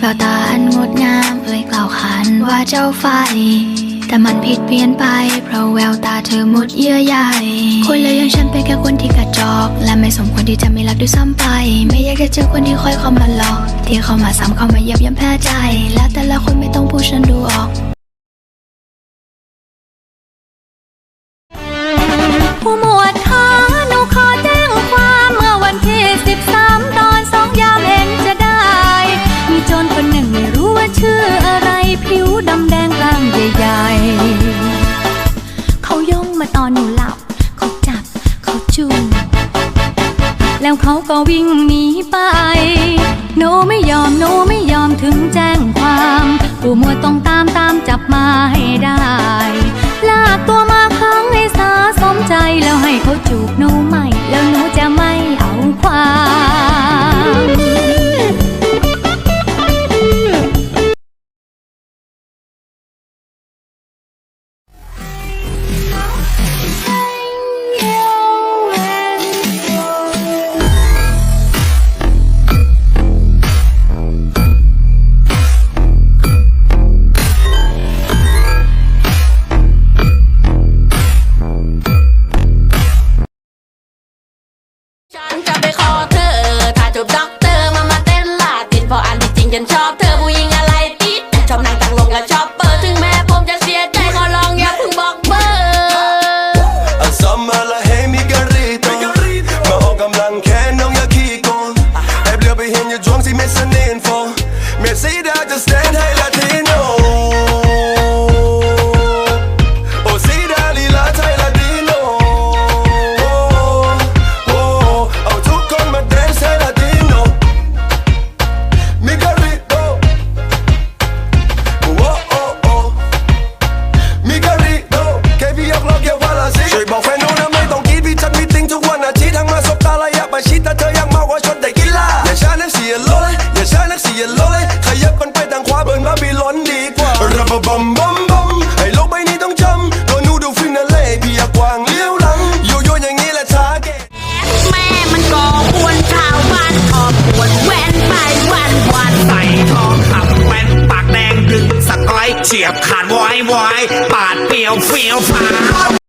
แววตาอันงดงามเอ่ยกล่าวขานว่าเจ้าไฟ แต่มันผิดเพี้ยนไป เพราะแววตาเธอหมดเยื่อใยคนเลยยังฉันเป็นแค่คนที่กระจอก และไม่สมควรที่จะมีรักด้วยซ้ำไป ไม่อยากจะเจอคนที่คอยเข้ามาหลอก ที่เข้ามาซ้ำเข้ามาเย็ยบย่ำแพ้ใจ และแต่ละคนไม่ต้องพูดฉันดูออก แล้วเขาก็วิ่งหนีไป หนูไม่ยอมหนูไม่ยอมถึงแจ้งความ กูมัวต้องตามตามจับมาให้ได้ บขาดวายวายปาดเปียวเฟียวฟ้า